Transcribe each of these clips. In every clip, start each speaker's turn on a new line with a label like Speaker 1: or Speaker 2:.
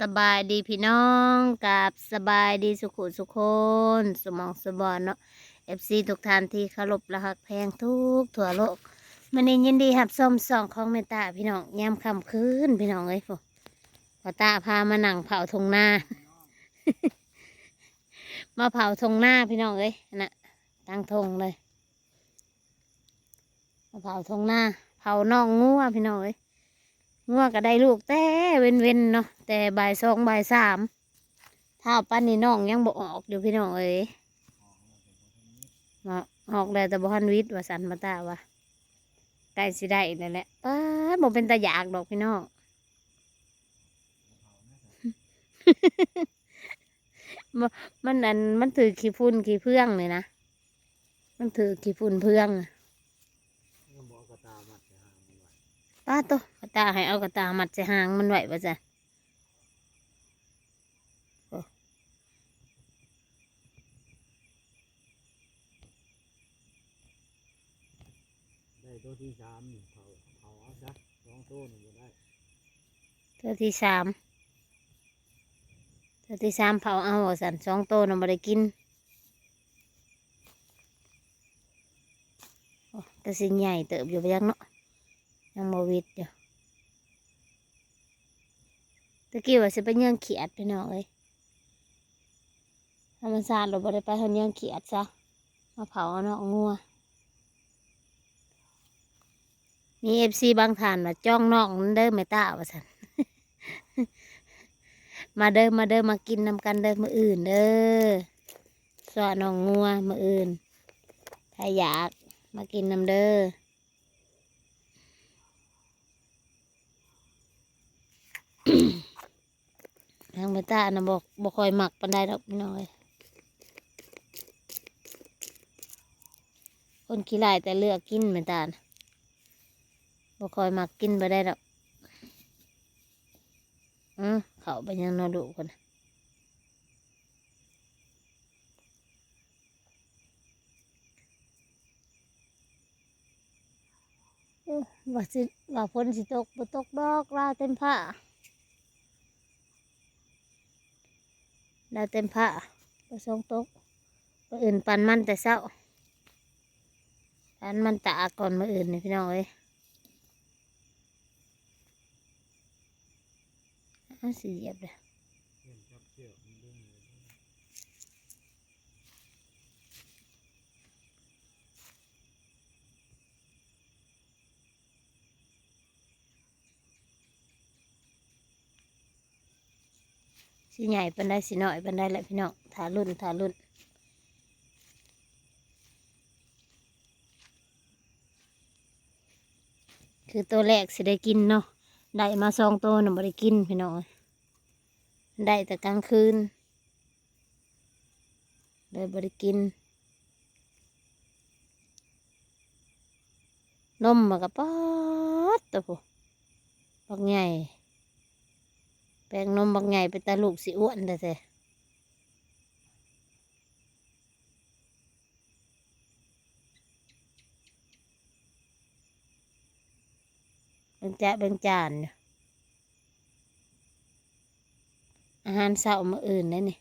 Speaker 1: สบายดีพี่น้องกับสบายดีสุขุสุคนสมองสบอนเนาะเอฟซีทุกท่านที่เคารพและหักแพงทุกทั่วโลกมันนี้ยินดีหับส้มสองของเมตตาพี่น้องยามค่ำคืนพี่น้องเอ้ยพอพอตาพามาหนังเผาทงหน้า มาเผาทงหน้าพี่น้องเอ้ยน่ะตั้งทงเลยมาเผาทงหน้า เผาน่องงัวพี่น้องเอ้ย งัวก็ได้ลูกแต่เว้นเว้นเนาะแต่บ่ายสองบ่ายสามถ้าปั้นนี่น้องยังบ่ออกอยู่พี่น้องเอ้ยมาออกได้แต่บ่ทันวิทย์ว่าสันมาตาว่าใกล้สิได้นั่นแหละป้าดบ่เป็นตาอยากดอกพี่น้องมันอันมันถือขี้ฝุ่นขี้เพื่องเลยนะ มันถือขี้ฝุ่นเพื่องอะ
Speaker 2: ยังบอกกระตามัดจะหางมันไว้
Speaker 1: ป้าโตกระตาให้เอากระตามัดใส่หางมันไว้ว่าจ้ะ
Speaker 2: ได้ตัวที่สามเขาเขาเอาซะสองตัวนี่ก็ได้
Speaker 1: ตัวที่สามตัวที่สามเผาเอาสันสองโตนำมาได้กินโอ้แต่สิใหญ่เติบอยู่ไปยังเนาะ ยังโมวิดอยู่ตะกี้ว่าสิไปเยื่องเขียดพี่น้องเอ้ยธรรมศาตร์เราบ่ได้ไปเฮาเยื่องเขียดซะมาเผาเนาะงัวมีเอฟซีบางท่านว่าจ้องนอกเด้อไม่ต้าว่าสันมาเด้อมาเด้อมากินนำกันเด้อมืออื่นเด้อสวน้องงัวมืออื่นถ้าอยากมากินนำเด้อ ทางเบต้านะบอกบอกคอยหมักปันไดดอกพี่น้อยคนขี้ลายแต่เลือกกินเบต้านะบอกคอยหมักกินไปได้ดอกอือเขาไปยังนอดุคนน่ะอื้อว่าสิว่าฝนสิตกบ่ตกดอกลาเต็มผ้า ดาวเต็มผ้าประสงตกมืออื่นปันมันแต่เศร้าปันมันตากก่อนมืออื่นนี่พี่น้องเอ้ยเอาสีเหยียบเลย
Speaker 2: เล่นจับเชือกมันดึงเลย
Speaker 1: สีใหญ่ปันได้สีน้อยปันได้แหละพี่น้องถารุ่นถารุ่นคือตัวแรกสิได้กินเนาะได้มาสองตัวน่ะบ่ได้กินพี่น้องได้แต่กลางคืนเลยบ่ได้กินนมมันก็ป๊อดตัวผู้บักใหญ่ แปลงนมบักใหญ่เป็นตาลูกสิอ้วนแต่แต่เบิ่งแจ้าเบิ่งจานอาหารเช้ามาอื่นได้นี่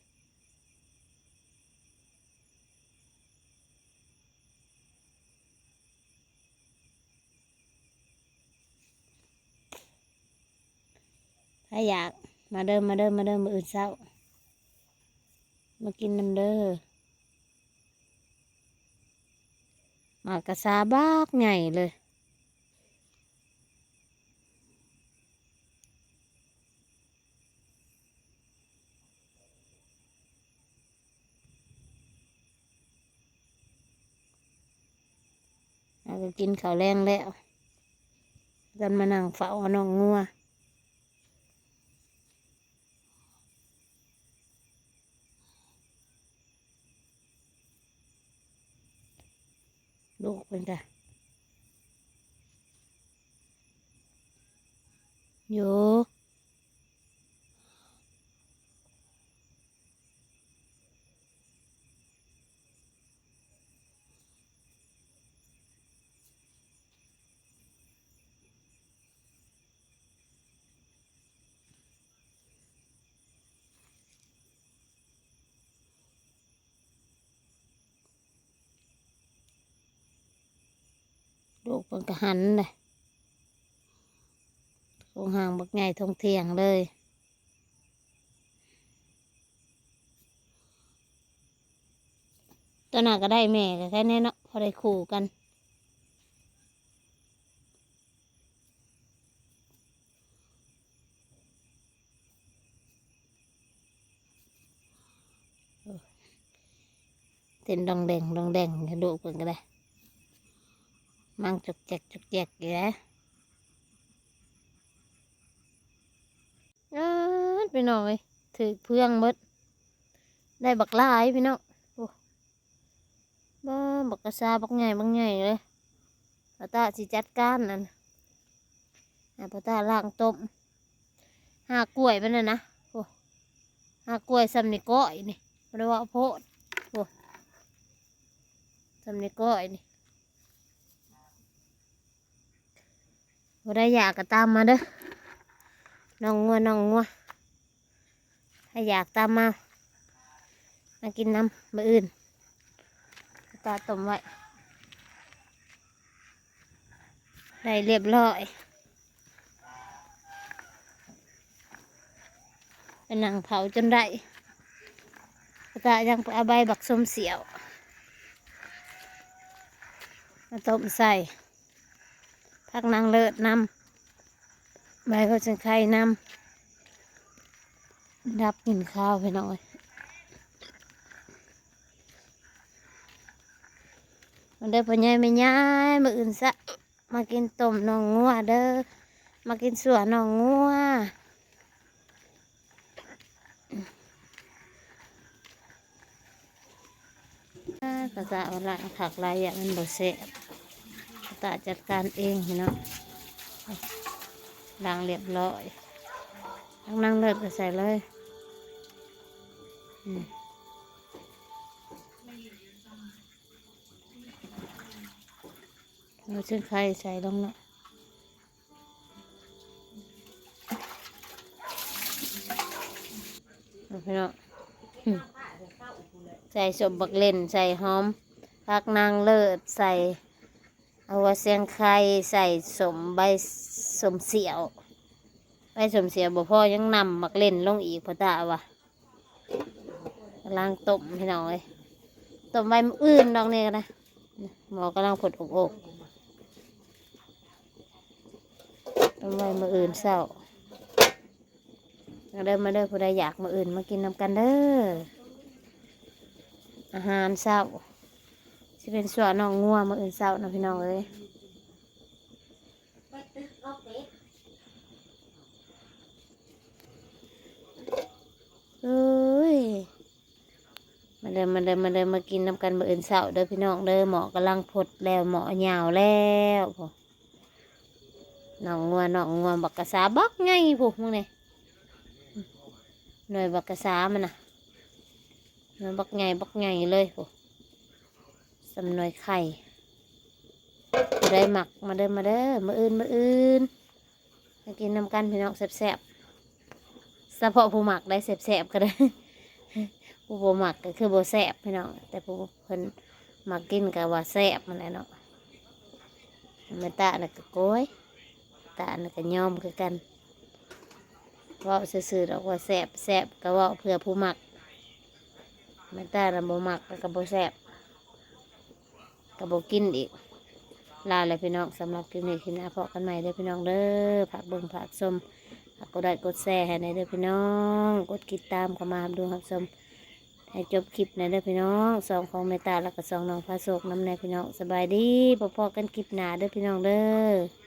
Speaker 1: ถ้าอยาก มาเดิมมาเดิมมาเดิมมาอื่นเช้า มากินน้ำเด้อหมากกระซาบากใหญ่เลยแล้วก็กินข้าวแรงแล้วกันมานั่งเฝ้าน้องงัว ลูกเป็นจ้ะอยู่ กหันเลยโคงห่างบักใหญ่ทงเทียงเลยตัวหน้าก็ได้แม่ก็แค่นี้เนาะพอได้คู่กันเต้นดองแดงดองแดงระดูกเพิ่นก็ได้ มั่งจุกแจกจุกแจกอยู่แล้วอ้าดพี่น้องเอ้ยถือเพื่องมดได้บักลายพี่น้องโอ้บ้าบักกระซาบักใหญ่บักใหญ่เลยปตาสิจัดการนั่นอะปตาล่างต้มหากล้วยมันน่ะนะโอ้หากล้วยซ้ำนีก้อยนี่บ่ได้ว่าโพดโอ้ซ้ำนีก้อยนี่ บ่ได้อยากก็ตามมาเด้อน้องงัวน้องงัวถ้าอยากตามมา มากินน้ำมืออื่นตาต้มไว้ได้เรียบร้อยเป็นหนังเผาจนได้ตายังไปเอาใบบักส้มเสียว มาต้มใส่ พักนางเลิศนำใบก็จะไข่นำดับกินข้าวไปหน่อยมันเด้พ่อใหญ่แม่ยายมาอื่นซะมากินต้มนองงัวเด้อมากินสวน้องงัวอ่ากระสะเอาละผักลายอย่างมันบ่เสะ ตาจัดการเองเนาะล้างเรียบร้อยนั่งนั่งเลิศก็ใส่เลยเราเส้นไข่ใส่ลงเนาะเอาไปเนาะอืมใส่สมบักเล่น ใส่หอมพักนางเลิศ ใส่ เอาว่าเสียงไข่ใส่สมใบสมเสียวใบสมเสียวบ่พ่อยังนำมักเล่นลงอีกพ่อตาวะกำลังต้มพี่น้องเลยต้มใบมออื่นดอกนี่กันนะหมอกำลังผดอกอกทำไมมืออื่นเศร้ามาเด้อมาเด้อผู้ใดอยากมืออื่นมากินน้ำกันเด้ออาหารเศร้า เป็นส่วนน้องงัวมืออื่นเศร้านะพี่น้องเอ้ยเอ้ยมาเด้อมาเด้อมาเด้อมากินน้ำกันมืออื่นเศร้าเด้อพี่น้องเด้อหมอกำลังพดแล้วหมอยาวแล้วพอน้องงัวน้องงัวบักกะสาบักไงพวกมึงเนี่ยหน่วยบักกะสามันนะหน่วยบักไงบักไงเลยพวก สำนวยไข่ได้หมักมาเด้อมาเด้อมาอื่นมาอื่นมากินน้ำกันพี่น้องแซ่บๆเฉพาะผู้หมักได้แซ่บๆก็ได้ผู้บ่หมักก็คือบ่แซ่บพี่น้องแต่ผู้เพิ่นหมักกินก็ว่าแซ่บมันแหละเนาะไม่ตาน่ะก็โก้ยตานนนก็ยอมคือกันว่าซื่อๆดอกว่าแสบแสบก็ว่าเพื่อผู้มักไม่ตาลำบมักก็บ่แสบ ก็บ่กินอีก ลาเลยพี่น้องสำหรับคลิปนี้คลิปหน้าพอกันใหม่เด้อพี่น้องเด้อผักเบิ่งผักชมผักกดไลค์กดแชร์ให้ในเด้อพี่น้อง กดติดตามเข้ามาดูครับชมให้จบคลิปในเด้อพี่น้องสองของเมตตาแล้วก็สองน้องพระโศกน้ำในพี่น้องสบายดีพอๆกันคลิปหน้าเด้อพี่น้องเด้อ